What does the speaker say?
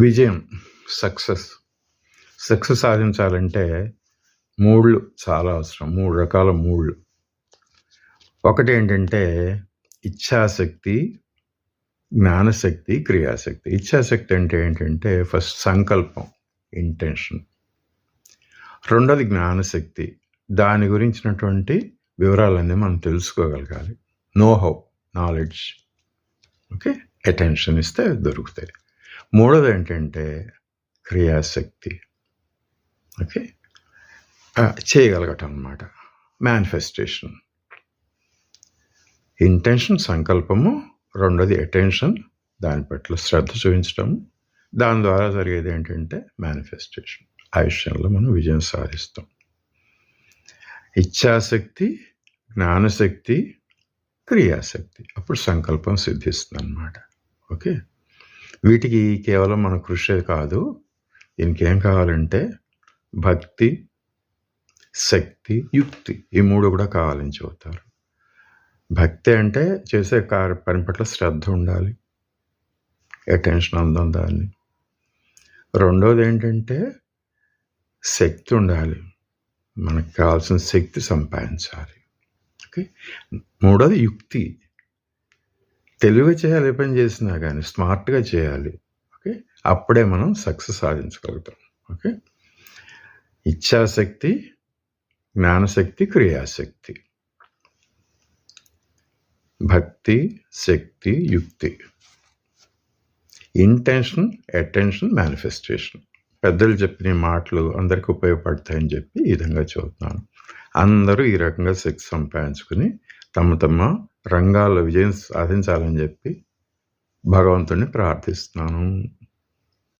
విజయం success. Success సాధించాలంటే మూళ్ళు చాలా అవసరం మూడు రకాల మూళ్ళు ఒకటి ఏంటంటే ఇచ్ఛాశక్తి జ్ఞానశక్తి క్రియాశక్తి. ఇచ్ఛాశక్తి అంటే ఏంటంటే ఫస్ట్ సంకల్పం ఇంటెన్షన్ రెండోది జ్ఞానశక్తి. దాని గురించినటువంటి వివరాలన్నీ మనం తెలుసుకోగలగాలి. Know how knowledge okay? Attention ఇస్తే దొరుకుతాయి. మూడవది ఏంటంటే క్రియాశక్తి. ఓకే? చేయగలగటం అన్నమాట మేనిఫెస్టేషన్ ఇంటెన్షన్ సంకల్పము. రెండోది అటెన్షన్ దాని పట్ల శ్రద్ధ చూపించడం దాని ద్వారా జరిగేది ఏంటంటే మేనిఫెస్టేషన్ ఆ విషయంలో మనం విజయం సాధిస్తాం. ఇచ్ఛాశక్తి జ్ఞానశక్తి క్రియాశక్తి. అప్పుడు సంకల్పం సిద్ధిస్తుంది అన్నమాట ఓకే? వీటికి కేవలం మన కృషి కాదు దీనికి ఏం కావాలంటే భక్తి శక్తి యుక్తి ఈ మూడు కూడా కావాలని చెబుతారు. భక్తి అంటే చేసే కార్య పని పట్ల శ్రద్ధ ఉండాలి అటెన్షన్ అందం దాన్ని రెండోది ఏంటంటే శక్తి ఉండాలి మనకు కావాల్సిన శక్తి సంపాదించాలి. ఓకే? మూడోది యుక్తి. తెలివిగా చేయాలి ఏ పని చేసినా కానీ స్మార్ట్గా చేయాలి. ఓకే? అప్పుడే మనం సక్సెస్ సాధించగలుగుతాం. ఓకే? ఇచ్ఛాశక్తి జ్ఞానశక్తి క్రియాశక్తి. భక్తి శక్తి యుక్తి. ఇంటెన్షన్ అటెన్షన్ మేనిఫెస్టేషన్ పెద్దలు చెప్పిన మాటలు అందరికీ ఉపయోగపడతాయని చెప్పి ఈ విధంగా చదువుతున్నాను అందరూ ఈ రకంగా శక్తి సంపాదించుకుని తమ తమ రంగాల్లో విజయం సాధించాలని చెప్పి భగవంతుడిని ప్రార్థిస్తున్నాను.